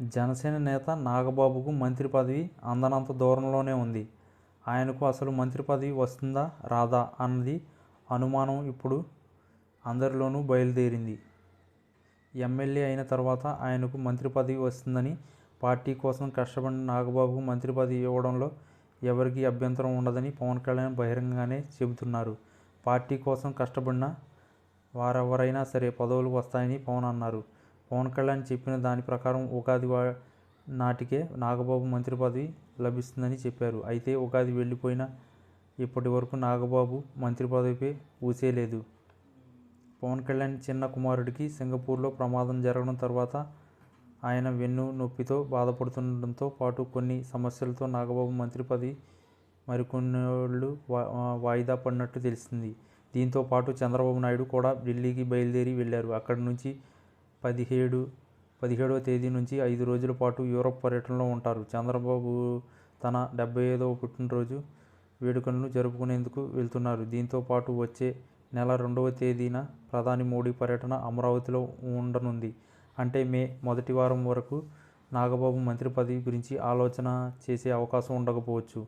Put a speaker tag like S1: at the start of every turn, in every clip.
S1: జనసేన నేత నాగబాబుకు మంత్రి పదవి అందనంత దూరంలోనే ఉంది. ఆయనకు అసలు మంత్రి పదవి వస్తుందా రాదా అన్నది అనుమానం ఇప్పుడు అందరిలోనూ బయలుదేరింది. ఎమ్మెల్యే అయిన తర్వాత ఆయనకు మంత్రి పదవి వస్తుందని పార్టీ కోసం కష్టపడిన నాగబాబుకు మంత్రి పదవి ఇవ్వడంలో ఎవరికీ అభ్యంతరం ఉండదని పవన్ కళ్యాణ్ బహిరంగంగానే చెబుతున్నారు. పార్టీ కోసం కష్టపడిన వారెవరైనా సరే పదవులు వస్తాయని పవన్ అన్నారు. పవన్ కళ్యాణ్ చెప్పిన దాని ప్రకారం ఉగాది వా- నాటికే నాగబాబు మంత్రి పదవి లభిస్తుందని చెప్పారు. అయితే ఉగాది వెళ్ళిపోయిన ఇప్పటి వరకు నాగబాబు మంత్రి పదవిపై ఊసేలేదు పవన్ కళ్యాణ్ చిన్న కుమారుడికి సింగపూర్లో ప్రమాదం జరగడం తర్వాత ఆయన వెన్ను నొప్పితో బాధపడుతుండటంతో పాటు కొన్ని సమస్యలతో నాగబాబు మంత్రి పదవి మరికొన్నేళ్ళు వా వాయిదా పడినట్టు తెలిసింది. దీంతో పాటు చంద్రబాబు నాయుడు కూడా ఢిల్లీకి బయలుదేరి వెళ్ళారు. అక్కడి నుంచి పదిహేడు పదిహేడవ తేదీ నుంచి ఐదు రోజుల పాటు యూరప్ పర్యటనలో ఉంటారు. చంద్రబాబు తన డెబ్బై ఐదవ పుట్టినరోజు వేడుకలను జరుపుకునేందుకు వెళ్తున్నారు. దీంతో పాటు వచ్చే నెల రెండవ తేదీన ప్రధాని మోడీ పర్యటన అమరావతిలో ఉండనుంది. అంటే మే మొదటి వారం వరకు నాగబాబు మంత్రి పదవి గురించి ఆలోచన చేసే అవకాశం ఉండకపోవచ్చు.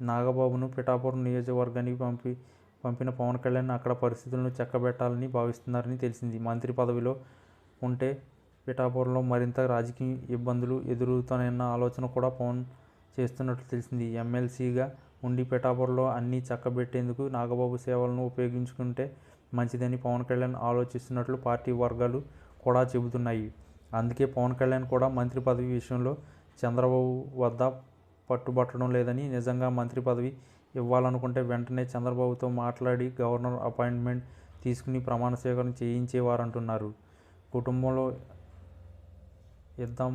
S1: నాగబాబును పిఠాపురం నియోజకవర్గానికి పంపి పంపిన పవన్ కళ్యాణ్ అక్కడ పరిస్థితులను చక్కబెట్టాలని భావిస్తున్నారని తెలిసింది. మంత్రి పదవిలో ఉంటే పిఠాపురంలో మరింత రాజకీయ ఇబ్బందులు ఎదురవుతాయన్న ఆలోచన కూడా పవన్ చేస్తున్నట్లు తెలిసింది. ఎమ్మెల్సీగా ఉండి పిఠాపురంలో అన్నీ చక్కబెట్టేందుకు నాగబాబు సేవలను ఉపయోగించుకుంటే మంచిదని పవన్ కళ్యాణ్ ఆలోచిస్తున్నట్లు పార్టీ వర్గాలు కూడా చెబుతున్నాయి. అందుకే పవన్ కళ్యాణ్ కూడా మంత్రి పదవి విషయంలో చంద్రబాబు వద్ద పట్టుబట్టడం లేదని నిజంగా మంత్రి పదవి ఇవ్వాలనుకుంటే వెంటనే చంద్రబాబుతో మాట్లాడి గవర్నర్ అపాయింట్మెంట్ తీసుకుని ప్రమాణ స్వీకారం చేయించేవారంటున్నారు. కుటుంబంలో ఇద్దం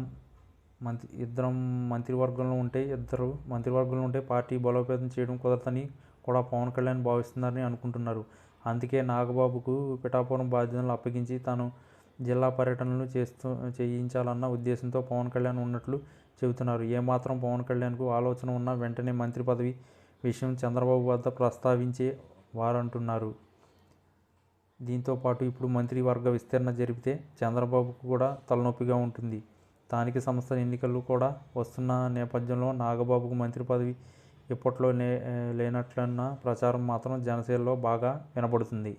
S1: మంత్రి ఇద్దరం మంత్రివర్గంలో ఉంటే ఇద్దరు మంత్రివర్గంలో ఉంటే పార్టీ బలోపేతం చేయడం కుదరదని కూడా పవన్ కళ్యాణ్ భావిస్తున్నారని అనుకుంటున్నారు. అందుకే నాగబాబుకు పిఠాపురం బాధ్యతలు అప్పగించి తాను జిల్లా పర్యటనలు చేస్తూ చేయించాలన్న ఉద్దేశంతో పవన్ కళ్యాణ్ ఉన్నట్లు చెబుతున్నారు. ఏమాత్రం పవన్ కళ్యాణ్కు ఆలోచన ఉన్నా వెంటనే మంత్రి పదవి విషయం చంద్రబాబు వద్ద ప్రస్తావించే వారంటున్నారు. దీంతో పాటు ఇప్పుడు మంత్రివర్గ విస్తరణ జరిపితే చంద్రబాబుకు కూడా తలనొప్పిగా ఉంటుంది. స్థానిక సంస్థల ఎన్నికలు కూడా వస్తున్న నేపథ్యంలో నాగబాబుకు మంత్రి పదవి ఇప్పట్లో లే లేనట్లన్న ప్రచారం మాత్రం జనసేనలో బాగా వినపడుతుంది